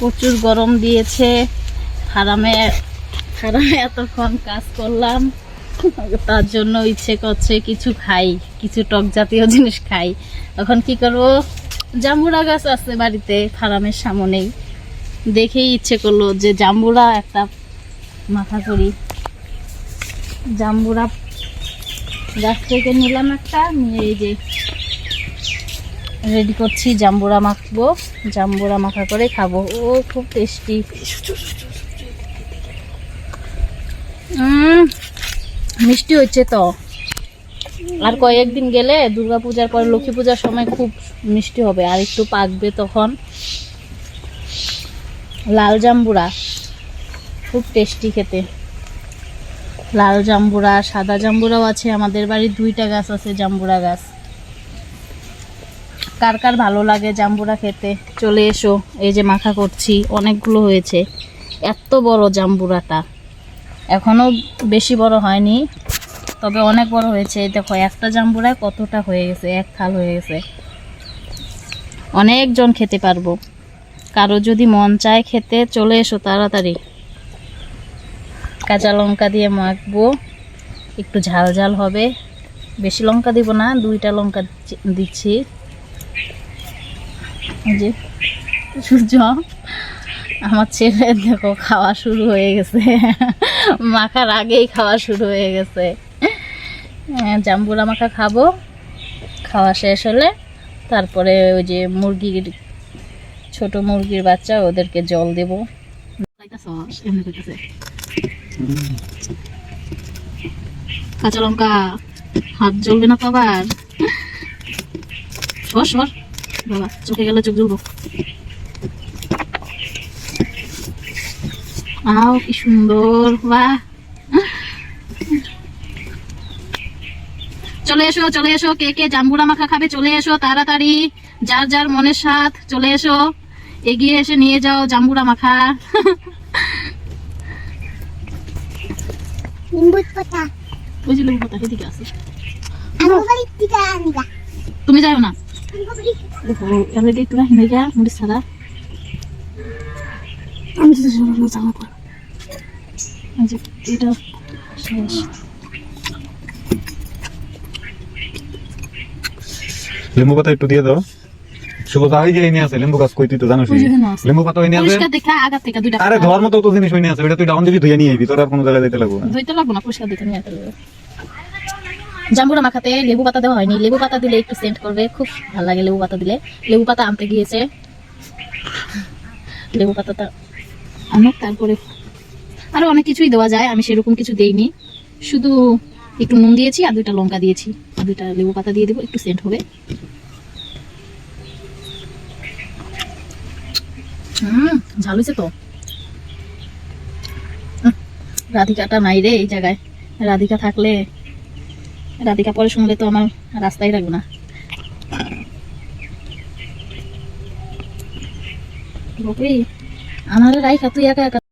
প্রচুর গরম দিয়েছে। ফার্মে ফার্মে এতক্ষণ কাজ করলাম। তার জন্য ইচ্ছে করছে কিছু খাই, কিছু টক জাতীয় জিনিস খাই। এখন কি করব? জাম্বুরা গাছ আছে বাড়িতে ফার্মের সামনেই। দেখেই ইচ্ছে করল যে জাম্বুরা একটা মাথা করি। জাম্বুরা গাছ থেকে নিলাম একটা, নিয়ে এই যে রেডি করছি, জাম্বুরা মাখবো, জাম্বুরা মাখা করে খাব। ও, খুব টেস্টি মিষ্টি হচ্ছে তো। আর কয়েকদিন গেলে দুর্গা পূজার পরে লক্ষ্মী পূজার সময় খুব মিষ্টি হবে। আর একটু পাকবে তখন। লাল জাম্বুরা। খুব টেস্টি খেতে। লাল জাম্বুরা, সাদা জাম্বুরাও আছে। আমাদের বাড়ির দুইটা গাছ আছে জাম্বুরা গাছ। কার কার ভালো লাগে জাম্বুরা খেতে? চলে এসো, এই যে মাখা করছি, অনেকগুলো হয়েছে। এত বড় জাম্বুরাটা। এখনও বেশি বড় হয়নি, তবে অনেক বড় হয়েছে। দেখো, একটা জাম্বুরায় কতটা হয়ে গেছে, এক থাল হয়ে গেছে। অনেকজন খেতে পারব। কারও যদি মন চায় খেতে, চলে এসো তাড়াতাড়ি। কাঁচা লঙ্কা দিয়ে মাখবো। একটু ঝাল ঝাল হবে। বেশি লঙ্কা দিব না, দুইটা লঙ্কা দিচ্ছি- যে সূর্য আমার ছেলে দেখো খাওয়া শুরু হয়ে গেছে। মাখার আগেই খাওয়া শুরু হয়ে গেছে। হ্যাঁ, জাম্বুরা মাখা খাব খাওয়া শেষ হলে তারপরে ওই যে মুরগির ছোট মুরগির বাচ্চা ওদেরকে জল দেবো। কাঁচা লঙ্কা হাত জ্বলবে না তো আবার? সর সর বাবা চোখে গেলে চোখ জ্বলবো আও কি সুন্দর বাহ। চলে এসো চলে এসো কে কে জাম্বুরা মাখা খাবে চলে এসো তাড়াতাড়ি। যার যার মনের সাথ চলে এসো। এগিয়ে এসে নিয়ে যাও জাম্বুরা মাখা। তুমি যাও না? আমি তো জানো এটা শেষ। লেম্বু পাতা একটু দিয়ে দাও। শুভ তাই যে এনে আছে লেম্বু গাছ কই তুই তো আছে। লেম্বু পাতা নিয়ে আছে। দেখা আগার থেকে দুইটা আরে ঘর মতো তো জিনিস ওই নিয়ে আছে ওটা তুই ডাউন দিবি ধুয়ে নিয়ে আইবি তোর আর কোনো জায়গায় যেতে লাগবে না। ধুইতে লাগবো না পরিষ্কার দেখে নিয়ে। জাম্বুরা মাখাতে লেবু পাতা দেওয়া হয়নি। লেবু পাতা দিলে একটু সেন্ট করবে। খুব ভালো লাগে লেবু পাতা দিলে। লেবু পাতা আনতে গিয়েছে। লেবু পাতাটা আনুক, তারপরে আরও অনেক কিছুই দেওয়া যায়। আমি সেরকম কিছু দেইনি। শুধু একটু নুন দিয়েছি আর দুইটা লঙ্কা দিয়েছি। আর দুইটা লেবু পাতা দিয়ে দেবো, একটু সেন্ট হবে। হুম তো। রাধিকাটা নাই রে এই জায়গায়। রাধিকা থাকলে রাধিকা পরে শুনলে তো আমার রাস্তায় রাখব না। আমার রাইখা তুই একা একা